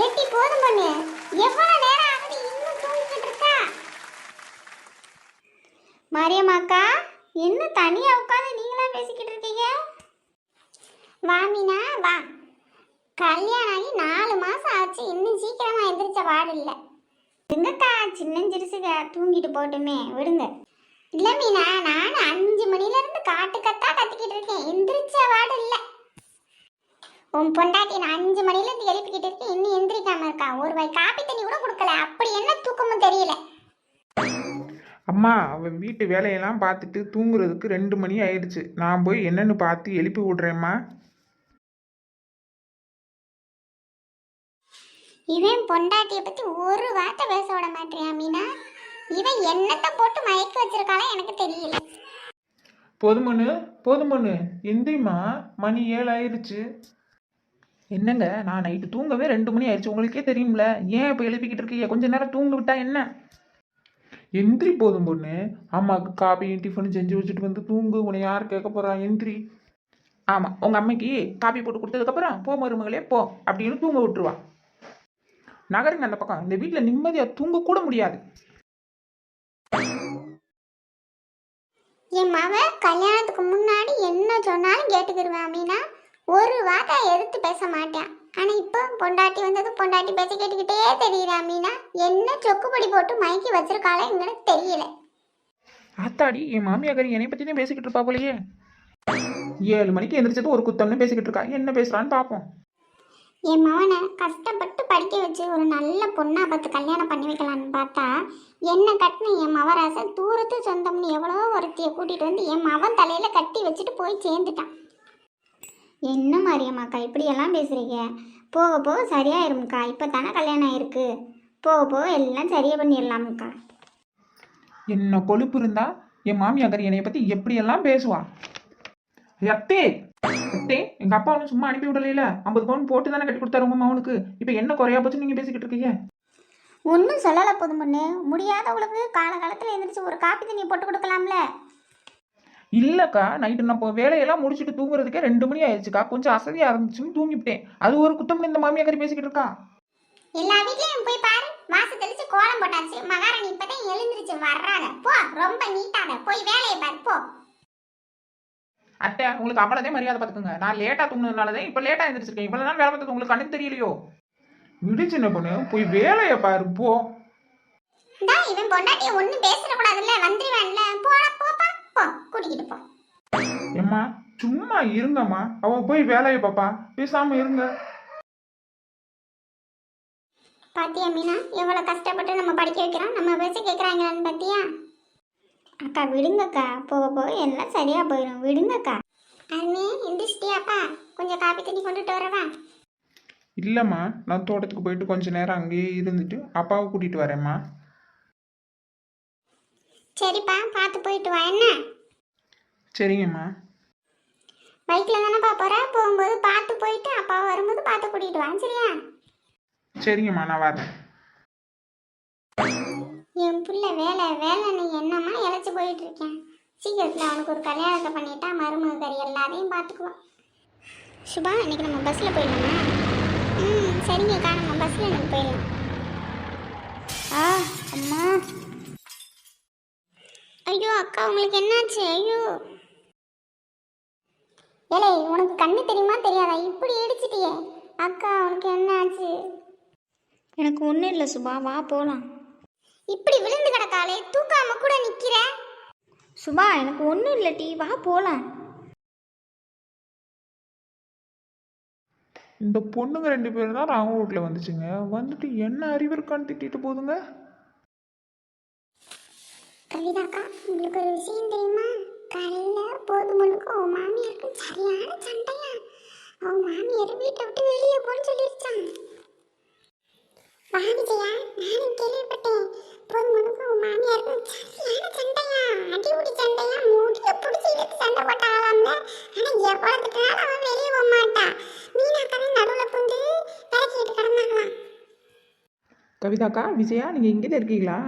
ஏட்டி போதும் பொண்ணு. எவ்வளவு நேரம் ஆகுது இன்னும் தூங்கிட்டு இருக்கா? மரியம்மாக்கா என்ன தனியா உட்காந்து நீங்களா பேசிக்கிட்டு இருக்கீங்க? வா மீனா வா. கல்யாணம் ஆகி நாலு மாசம் ஆச்சு. இன்னும் சீக்கிரமா எந்திரிச்ச பாடு இல்லை. விடுங்கக்கா சின்னஞ்சிரிசுக தூங்கிட்டு போட்டுமே விடுங்க. இல்லை மீனா நான் அஞ்சு மணில இருந்து காட்டு கத்தா கத்திக்கிட்டு இருக்கேன். எந்திரிச்ச வாடு இல்லை. உன் பொண்டாட்டி நான் அஞ்சு மணில இருந்து எழுப்பிக்கிட்டு இருக்கேன் இன்னும் எந்திரிக்காம இருக்கா? ஒரு வாய் காப்பி தண்ணி கூட கொடுக்கல. அப்படி என்ன தூக்கமும் தெரியல. அம்மா அவன் வீட்டு வேலையெல்லாம் பார்த்துட்டு தூங்குறதுக்கு ரெண்டு மணி ஆயிடுச்சு. நான் போய் என்னன்னு பார்த்து எழுப்பி விட்றேம்மா. இவன் பொண்டாட்டிய பத்தி ஒரு வார்த்தை பேச விட மாட்டேறியா மீனா இவன் என்னத்தை போட்டு மயக்க வச்சிருக்காளா எனக்கு தெரியல. போதுமண்ணு போதுமண்ணு எந்திரிம்மா மணி ஏழு ஆயிடுச்சு. என்னங்க? நான் நைட்டு தூங்கவே ரெண்டு மணி ஆயிடுச்சு. உங்களுக்கே தெரியும்ல. ஏன் இப்போ எழுப்பிக்கிட்டு இருக்கீங்க? கொஞ்ச நேரம் தூங்க விட்டா என்ன? எந்திரி போதும் பொண்ணு. அம்மாவுக்கு காப்பியும் டிஃபனும் செஞ்சு வச்சுட்டு வந்து தூங்கு. உன்னை யார் கேட்க போகிறா எந்திரி. ஆமாம் உங்கள் அம்மைக்கு காப்பி போட்டு கொடுத்ததுக்கப்புறம் போ மருமகளே போ அப்படின்னு தூங்க விட்டுருவா. நகருங்க அந்த பக்கம். இந்த வீட்டில் நிம்மதியாக தூங்க கூட முடியாது. என் மவ கல்யாணத்துக்கு முன்னாடி என்ன சொன்னாலும் கேட்டுக்கிடுவேன் மீனா? ஒரு வார்த்தை எதிர்த்து பேச மாட்டேன். ஆனா இப்போ பொண்டாட்டி வந்தது பொண்டாட்டி பேச்ச கேட்டுக்கிட்டே தெரியுறா மீனா. என்ன சொக்குப்படி போட்டு மயக்கி வச்சிருக்காளே எங்களுக்கு தெரியல. ஆத்தாடி என் மாமியார் என்னை பற்றி தான் பேசிக்கிட்டு இருப்பா போலயே. ஏழு மணிக்கு எந்திரிச்சது ஒரு குத்தம்னு பேசிக்கிட்டு இருக்கா. என்ன பேசுறான்னு பார்ப்போம் என் மவனை கஷ்டப்பட்டு படிக்க வச்சு ஒரு நல்ல பொண்ணா பார்த்து கல்யாணம் பண்ணி வைக்கலான்னு பார்த்தா என்ன கட்டின என் மவராசன் தூரத்து சொந்தம்னு எவ்வளோ ஒருத்தியை கூட்டிட்டு வந்து என் மவன் தலையில கட்டி வச்சுட்டு போய் சேர்ந்துட்டான். என்ன மாரியம்மாக்கா இப்படியெல்லாம் பேசுறீங்க? போக போக சரியாயிரும்க்கா. இப்போ தானே கல்யாணம் ஆயிருக்கு. போக போக எல்லாம் சரியா பண்ணிடலாம்க்கா. என்ன கொழுப்பு இருந்தா என் மாமியார் என்னைய பத்தி எப்படியெல்லாம் பேசுவா? அத்தே அத்தே எங்க அப்பா ஒன்றும் சும்மா அனுப்பி விடலையில. ஐம்பது பவுன் போட்டு தானே கட்டி கொடுத்தாரு உங்க மகனுக்கு. இப்போ என்ன குறையா போச்சு நீங்க பேசிக்கிட்டு இருக்கீங்க? ஒன்றும் சொல்லலை போதும் பொண்ணு முடியாதவங்களுக்கு காலகாலத்தில் எந்திரிச்சு ஒரு காப்பி தண்ணி போட்டு கொடுக்கலாம்ல. இல்லக்கா நைட்டு நான் இப்போ வேலையெல்லாம் முடிச்சுட்டு தூங்குறதுக்கே ரெண்டு மணி ஆயிடுச்சுக்கா. கொஞ்சம் அசதியா இருந்துச்சுன்னு தூங்கிவிட்டேன். அது ஒரு குத்தம் இந்த மாமியார் பேசிக்கிட்டு இருக்கா? எல்லா வீட்லயும் போய் பாரு. வாச தெளிச்சு கோலம் போட்டாச்சு. மகாராணி இப்பதான் எழுந்திருச்சு. வர்றாங்க. போ ரொம்ப நீட்டாக போய் வேலையை பாரு. போ. அத்தை உங்களுக்கு அவ்வளோதே மரியாதை பார்த்துக்கோங்க. நான் லேட்டாக தூங்குனதுனாலதான் இப்போ லேட்டாக எழுந்திரிச்சிருக்கேன். இவ்வளோ நாள் வேலை பார்த்தது உங்களுக்கு கண்ணுக்கு தெரியலையோ? விடு சின்ன பொண்ணு. போய் வேலையை பாரு. போ. இவன் பொண்டாட்டிய ஒண்ணும் பேசிட கூடாதுல்ல வந்துருவான்ல. போடா போப்பா போ கூட்டிக்கிட்டு போ ஏம்மா சும்மா இருங்கம்மா. அவ போய் வேலையை பாப்பா. பேசாம இருங்க. பாத்தியா மீனா எவ்வளவு கஷ்டப்பட்டு நம்ம படிக்க வைக்கிறோம்? நம்ம பேச கேக்குறாங்களான்னு பாத்தியா? அக்கா விடுங்கக்கா. போக போக எல்லாம் சரியா போயிடும் விடுங்கக்கா. அருமே எந்திரிச்சிட்டியாப்பா? கொஞ்சம் காப்பி தண்ணி கொண்டுட்டு வரவா? இல்லைம்மா நான் தோட்டத்துக்கு போயிட்டு கொஞ்ச நேரம் அங்கேயே இருந்துட்டு அப்பாவை கூட்டிட்டு வரேம்மா. சரிப்பா பார்த்து போயிட்டு வா. என்ன? சரிங்கம்மா. பைக்கில் தானேப்பா போற? போகும்போது பார்த்து போயிட்டு அப்பா வரும்போது பார்த்து கூட்டிட்டு வா சரியா? சரிங்கம்மா நான் வரேன் என் புள்ள வேலை வேலைன்னு என்னம்மா இழைச்சி போயிட்டு இருக்கேன் சீக்கிரத்தில் அவனுக்கு ஒரு கல்யாணத்தை பண்ணிட்டா மருமக கறி எல்லாரையும் பார்த்துக்குவான் சுபா இன்னைக்கு நம்ம பஸ்ஸில் போயிடலாமா? ம் சரிங்கக்கா நம்ம பஸ்ஸில் எனக்கு போயிடலாம். ஆ அம்மா. ஐயோ அக்கா உங்களுக்கு என்னாச்சு? ஐயோ. ஏலே உனக்கு கண்ணு தெரியுமா தெரியாதா? இப்படி இடிச்சிட்டியே. அக்கா உனக்கு என்ன ஆச்சு? எனக்கு ஒன்றும் இல்லை சுபா வா போகலாம் இப்படி விழுந்து கிடக்காளே தூக்காம கூட நிக்கிற? சுபா எனக்கு ஒன்றும் இல்லை டி வா போகலாம் இந்த பொண்ணுங்க ரெண்டு பேரும் தான் ராங்க வீட்டில் வந்துச்சுங்க. வந்துட்டு என்ன அறிவு இருக்கான்னு திட்டிட்டு போதுங்க? கவிதாக்கா உங்களுக்கு ஒரு விஷயம் தெரியுமா? காலையில போதுமனுக்கு அவன் மாமியாருக்கு சரியான சண்டையா? அவன் மாமியார் வீட்டை விட்டு வெளியே போன்னு சொல்லிருச்சான் வா விஜயா நானும் கேள்விப்பட்டேன். போதுமனுக்கு அவன் மாமியாருக்கு சரியான சண்டையா? அடிபடி சண்டையா? முடிய பிடிச்சி இழுத்து சண்டை போட்டாங்களாம்ல ஆனா எவ்வளவு திட்டினாலும் அவன் வெளியே போக மாட்டான் மீனாக்கா நடுவில் புந்து விளக்கிட்டு கிடந்தாங்களாம். கவிதாக்கா விஜயா நீங்கள் இங்கே இருக்கீங்களா?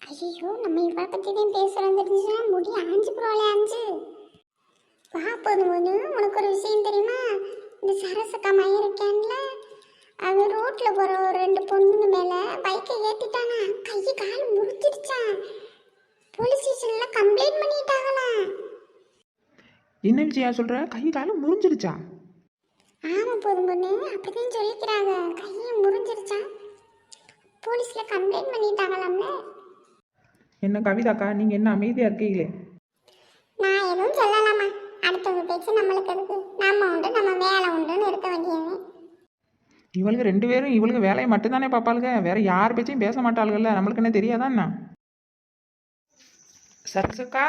ஐயோ நம்ம இவளை பற்றி தான் பேசுகிறோம் தெரிஞ்சுன்னா முடி அஞ்சு ப்ரோலே அஞ்சு வா போதும் போது உனக்கு ஒரு விஷயம் தெரியுமா? இந்த சரசக்கா மயம் இருக்கேன்ல. அது ரோட்ல போற ஒரு ரெண்டு பொண்ணுங்க மேல பைக்கை ஏத்திட்டானா? கை கால் முறிச்சிருச்சான் போலீஸ் ஸ்டேஷன்ல கம்ப்ளைண்ட் பண்ணிட்டாங்களாம். என்ன விஜயா சொல்ற? கை காலம் முறிஞ்சிருச்சா ஆமா போதும் பொண்ணு அப்படிதான் சொல்லிக்கிறாங்க. கையை முறிஞ்சிருச்சான் போலீஸ்ல கம்ப்ளைண்ட் பண்ணிட்டாங்களாம்ல. என்ன கவிதாக்கா நீங்க என்ன அமைதியா இருக்கீங்களே? நான் எதுவும் சொல்லலாமா? அடுத்தவங்க பேச்சு நம்மளுக்கு இருக்கு நம்ம உண்டு நம்ம வேலை உண்டுன்னு இருக்க வேண்டியது இவளுக்கு ரெண்டு பேரும் இவளுக்கு வேலையை மட்டும்தானே பார்ப்பாளுங்க. வேற யார் பேச்சையும் பேச மாட்டாளுகள்ல. நம்மளுக்கு என்ன தெரியாதா என்ன? சரசுக்கா?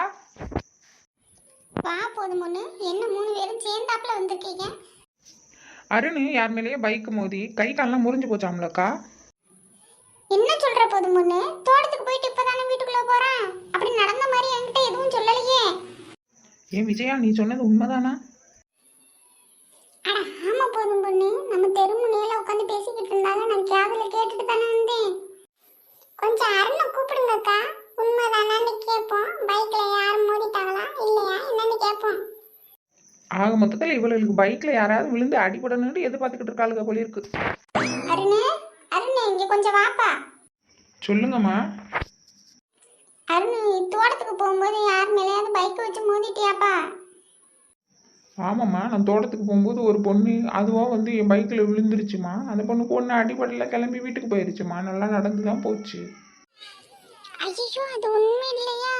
வா போதும் பொண்ணு. என்ன மூணு பேரும் சேர்ந்தாப்புல வந்திருக்கீங்க? அருண் யார் மேலேயே பைக் மோதி கை கால்லாம் முறிஞ்சு போச்சாம்லக்கா? என்ன சொல்ற போதும் பொண்ணு? தோட்டத்துக்கு போயிட்டு இப்பதானே வீட்டுக்குள்ள போறான் அப்படி நடந்த மாதிரி என்கிட்ட எதுவும் சொல்லலையே ஏன் விஜயா நீ சொன்னது உண்மைதானா? ஆமா போதும் பொண்ணு. நம்ம தெரு முனையில உட்காந்து பேசிக்கிட்டு இருந்தாங்க நான் கேவல கேட்டுட்டு தானே வந்தேன். கொஞ்சம் அருணை கூப்பிடுங்கக்கா உண்மைதானான்னு கேட்போம். பைக்ல யாரும் மோதிட்டாங்களா இல்லையா? என்னன்னு கேட்போம். ஆக மொத்தத்தில் இவளுக்கு பைக்கில் யாராவது விழுந்து அடிபடணும்னு எதிர்பார்த்துக்கிட்டு இருக்காளுங்க போல இருக்கு. அருணு அருணு இங்க கொஞ்சம் வாப்பா. சொல்லுங்கம்மா. அருணு தோட்டத்துக்கு போகும்போது யார் மேலேயாவது பைக் வச்சு மோதிட்டியாப்பா? ஆமாம்மா நான் தோட்டத்துக்கு போகும்போது ஒரு பொண்ணு அதுவாக வந்து என் பைக்கில் விழுந்துருச்சுமா அந்த பொண்ணுக்கு ஒன்று அடிபடல கிளம்பி வீட்டுக்கு போயிருச்சுமா நல்லா நடந்து தான் போச்சு. ஐயோ அது உண்மை இல்லையா?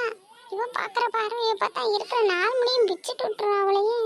இவ பாக்குற பார்வையை பார்த்தா இருக்கிற நாள் முடியும் பிச்சுட்டு விட்டுறா அவளையே.